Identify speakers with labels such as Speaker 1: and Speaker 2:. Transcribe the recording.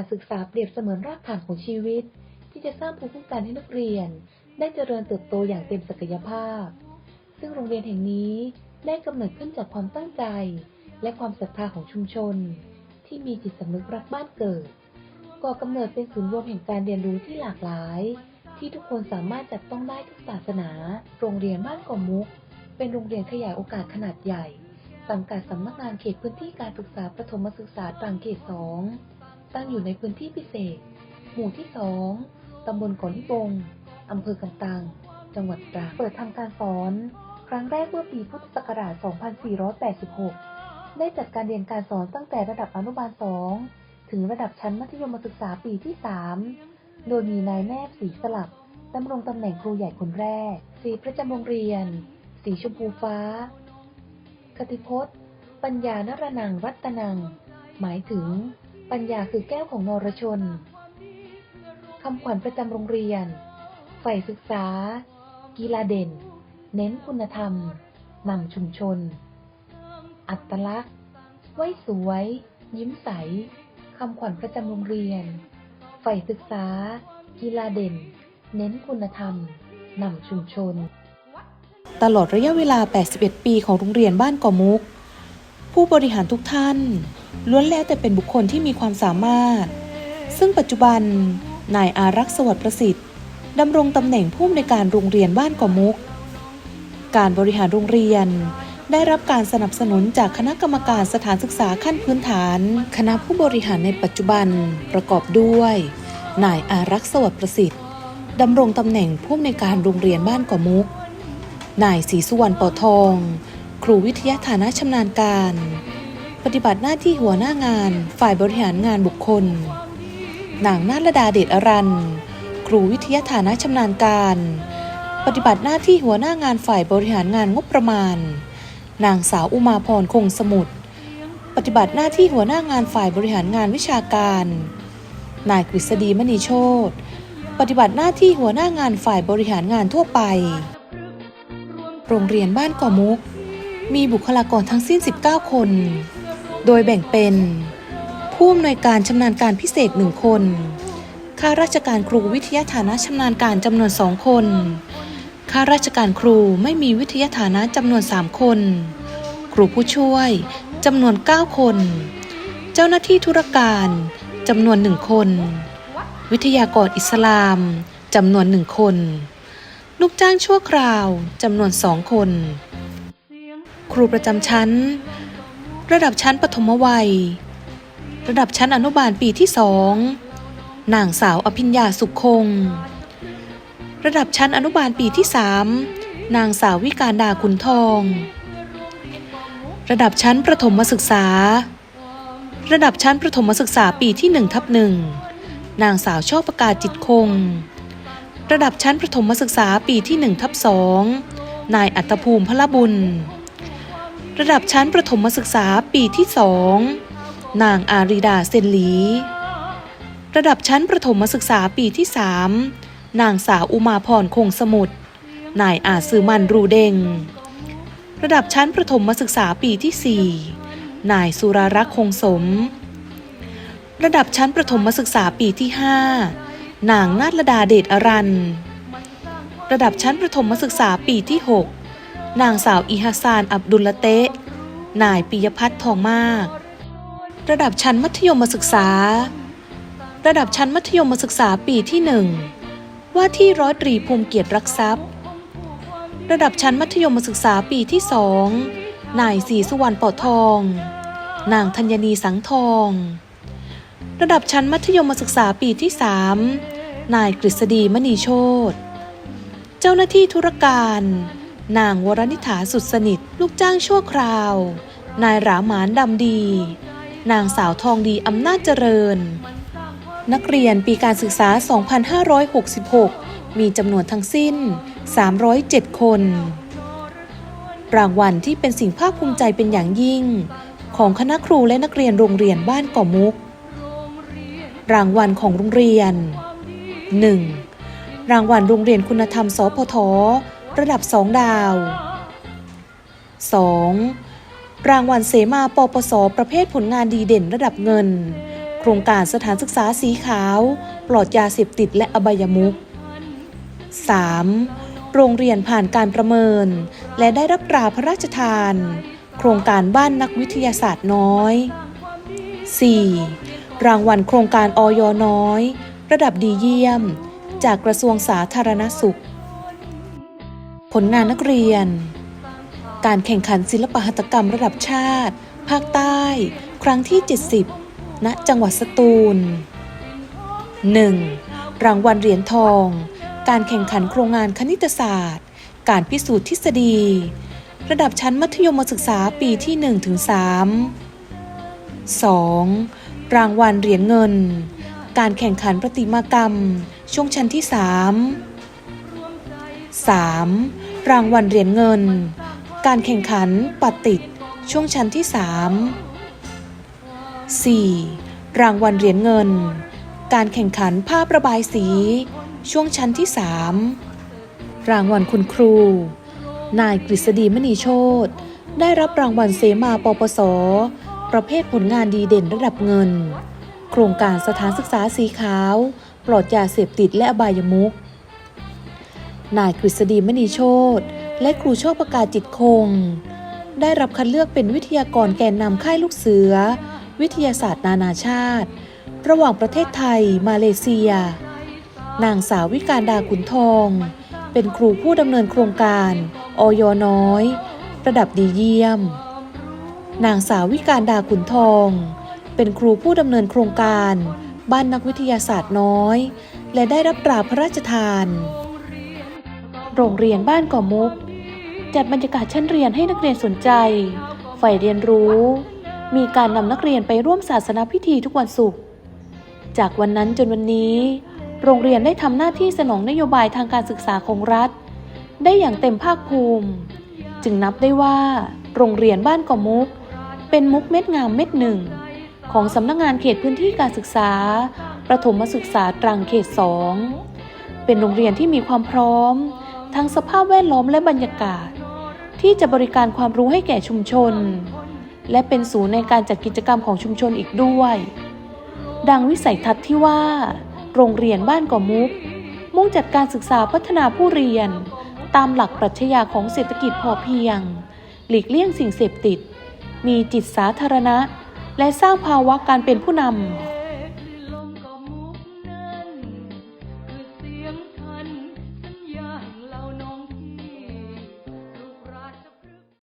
Speaker 1: การศึกษาเปรียบเสมือนรากฐานของชีวิต ที่จะสร้างภูมิคุ้มกันให้นักเรียน ได้เจริญเติบโตอย่างเต็มศักยภาพ ซึ่งโรงเรียนแห่งนี้ได้กำเนิดขึ้นจากความตั้งใจ และความศรัทธาของชุมชน ที่มีจิตสำนึกรักบ้านเกิดก่อกำเนิดเป็นศูนย์รวมแห่งการเรียนรู้ที่หลากหลาย ที่ทุกคนสามารถจับต้องได้ทุกศาสนา โรงเรียนบ้านกอมุก เป็นโรงเรียนขยายโอกาสขนาดใหญ่สังกัดสำนักงานเขตพื้นที่การศึกษาประถมศึกษาตรังเขต2 ตั้งอยู่ในพื้นที่พิเศษ หมู่ที่2ตำบลกาะลิบงอำเภอกันตัง จังหวัดตรังเปิดทำการสอน ครั้งแรกเมื่อปีพุทธศักราช 2486 ได้จัดการเรียนการสอนตั้งแต่ระดับอนุบาล 2 ถึงระดับชั้นมัธยมศึกษาปีที่ 3 โดยมีนายแนบสีสลับดำรงตำแหน่งครูใหญ่คนแรก สีประจำโรงเรียน สีชมพูฟ้า คติพจน์ ปัญญานรนังรัตนัง หมายถึง ปัญญาคือแก้วของนรชน คำขวัญประจำโรงเรียน ใฝ่ศึกษา กีฬาเด่น เน้นคุณธรรม นำชุมชน อัตลักษณ์ ไว้สวย ยิ้มใส คำขวัญประจำโรงเรียน ใฝ่ศึกษา กีฬาเด่น เน้นคุณธรรม นำชุมชน
Speaker 2: ตลอดระยะเวลา 81 ปีของโรงเรียนบ้านก่อมุก ผู้บริหารทุกท่าน ล้วนแล้วแต่เป็นบุคคลที่มีความสามารถ ซึ่งปัจจุบันนายอารักษ์สวัสดิ์ประสิทธิ์ดำรงตำแหน่งผู้อำนวยการโรงเรียนบ้านก่อมุก การบริหารโรงเรียน ได้รับการสนับสนุนจากคณะกรรมการสถานศึกษาขั้นพื้นฐาน คณะผู้บริหารในปัจจุบันประกอบด้วย นายอารักษ์สวัสดิ์ประสิทธิ์ดำรงตำแหน่งผู้อำนวยการโรงเรียนบ้านก่อมุก นายศรีสุวรรณปอทอง ครูวิทยาฐานะชำนาญการ ปฏิบัติหน้าที่หัวหน้างาน ฝ่ายบริหารงานบุคคล นางนาฏดาเดชอรันครูวิทยาฐานะชำนาญการ ปฏิบัติหน้าที่หัวหน้างานฝ่ายบริหารงานงบประมาณ นางสาวอุมาพรคงสมุทรปฏิบัติหน้าที่หัวหน้างานฝ่ายบริหารงานวิชาการ นายกฤษฎีมณีโชตปฏิบัติหน้าที่หัวหน้างานฝ่ายบริหารงานทั่วไป โรงเรียนบ้านก่อมุก มีบุคลากรทั้งสิ้น 19 คน โดยแบ่งเป็น ผู้อำนวยการชำนาญการพิเศษ 1 คน ข้าราชการครูวิทยาฐานะชำนาญการจำนวน 2 คน ข้าราชการครูไม่มีวิทยาฐานะจำนวน 3 คน ครูผู้ช่วยจำนวน 9 คน เจ้าหน้าที่ธุรการจำนวน1คน วิทยากรอิสลามจำนวน1คน ลูกจ้างชั่วคราวจำนวนสองคน ครูประจำชั้น ระดับชั้นปฐมวัย ระดับชั้นอนุบาลปีที่สองนางสาวอภิญญาสุขคง ระดับชั้นอนุบาลปีที่สามนางสาววิการดาขุนทอง ระดับชั้นประถมศึกษา ระดับชั้นประถมศึกษาปีที่หนึ่งทับหนึ่งนางสาวชอบประกาศจิตคง ระดับชั้นประถมศึกษาปีที่1ทับ2นายอัตภูมิพละบุญ ระดับชั้นประถมศึกษาปีที่2นางอาริดาเซนหลี ระดับชั้นประถมศึกษาปีที่3นางสาวอุมาพรคงสมุทรนายอาซือมันรูเดง ระดับชั้นประถมศึกษาปีที่4นายสุรารักษ์คงสม ระดับชั้นประถมศึกษาปีที่5นางนาฏลดาเดชอรัน ระดับชั้นประถมศึกษาปีที่6 นางสาวอีฮัสานอับดุลละเตะนายปิยพัฒน์ทองมาก ระดับชั้นมัธยมศึกษา ระดับชั้นมัธยมศึกษาปีที่1ว่าที่ร้อยตรีภูมิเกียรติรักทรัพย์ ระดับชั้นมัธยมศึกษาปีที่2นายศรีสุวรรณปอทอง นางธัญนีสังทอง ระดับชั้นมัธยมศึกษาปีที่3นายกฤษฎีมณีโชตเจ้าหน้าที่ธุรการ นางวรนิฐาสุดสนิท ลูกจ้างชั่วคราว นายราหมานดำดี นางสาวทองดีอำนาจเจริญ นักเรียนปีการศึกษา 2566 มีจำนวนทั้งสิ้น 307 คน รางวัลที่เป็นสิ่งภาคภูมิใจเป็นอย่างยิ่ง ของคณะครูและนักเรียนโรงเรียนบ้านก่อมุก รางวัลของโรงเรียน 1. รางวัลโรงเรียนคุณธรรมสพท ระดับ 2 ดาว 2. รางวัลเสมาปปส ประเภทผลงานดีเด่นระดับเงิน โครงการสถานศึกษาสีขาว ปลอดยาเสพติดและอบายมุข 3. โรงเรียนผ่านการประเมิน และได้รับตราพระราชทาน โครงการบ้านนักวิทยาศาสตร์น้อย 4. รางวัลโครงการออยน้อย ระดับดีเยี่ยม จากกระทรวงสาธารณสุข ลงานนักเรียน การแข่งขันศิลปหัตถกรรมระดับชาติ ภาคใต้ ครั้งที่ 70 ณ จังหวัดสตูล 1. รางวัลเหรียญทอง การแข่งขันโครงงานคณิตศาสตร์ การพิสูจน์ทฤษฎี ระดับชั้นมัธยมศึกษาปีที่1ถึง3 2. รางวัลเหรียญเงิน การแข่งขันประติมากรรม ช่วงชั้นที่ 3 3. รางวัลเหรียญเงิน การแข่งขันปัดติด ช่วงชั้นที่ 3 4. รางวัลเหรียญเงิน การแข่งขันภาพระบายสี ช่วงชั้นที่ 3 รางวัลคุณครู นายกฤษฎีมณีโชตได้รับรางวัลเสมาปปส ประเภทผลงานดีเด่นระดับเงิน โครงการสถานศึกษาสีขาว ปลอดยาเสพติดและอบายมุข นายกฤษฎีมณีโชตและครูโชคประกาศจิตคง ได้รับคัดเลือกเป็นวิทยากรแกนนำค่ายลูกเสือ วิทยาศาสตร์นานาชาติ ระหว่างประเทศไทย มาเลเซีย นางสาววิการดาขุนทอง เป็นครูผู้ดำเนินโครงการออยน้อย ระดับดีเยี่ยม นางสาววิการดาขุนทอง เป็นครูผู้ดำเนินโครงการ บ้านนักวิทยาศาสตร์น้อย และได้รับตราพระราชทาน โรงเรียนบ้านก่อมุก จัดบรรยากาศชั้นเรียนให้นักเรียนสนใจใฝ่เรียนรู้ มีการนำนักเรียนไปร่วมศาสนาพิธีทุกวันศุกร์จากวันนั้นจนวันนี้ โรงเรียนได้ทำหน้าที่สนองนโยบายทางการศึกษาของรัฐ ได้อย่างเต็มภาคภูมิ จึงนับได้ว่า โรงเรียนบ้านก่อมุก เป็นมุกเม็ดงามเม็ดหนึ่ง ของสำนักงานเขตพื้นที่การศึกษา ประถมศึกษาตรังเขตสองเป็นโรงเรียนที่มีความพร้อม ทั้งสภาพแวดล้อมและบรรยากาศ ที่จะบริการความรู้ให้แก่ชุมชน และเป็นศูนย์ในการจัดกิจกรรมของชุมชนอีกด้วย ดังวิสัยทัศน์ที่ว่า โรงเรียนบ้านก่อมุก มุ่งจัดการศึกษาพัฒนาผู้เรียน ตามหลักปรัชญาของเศรษฐกิจพอเพียง หลีกเลี่ยงสิ่งเสพติด มีจิตสาธารณะ และสร้างภาวะการเป็นผู้นำ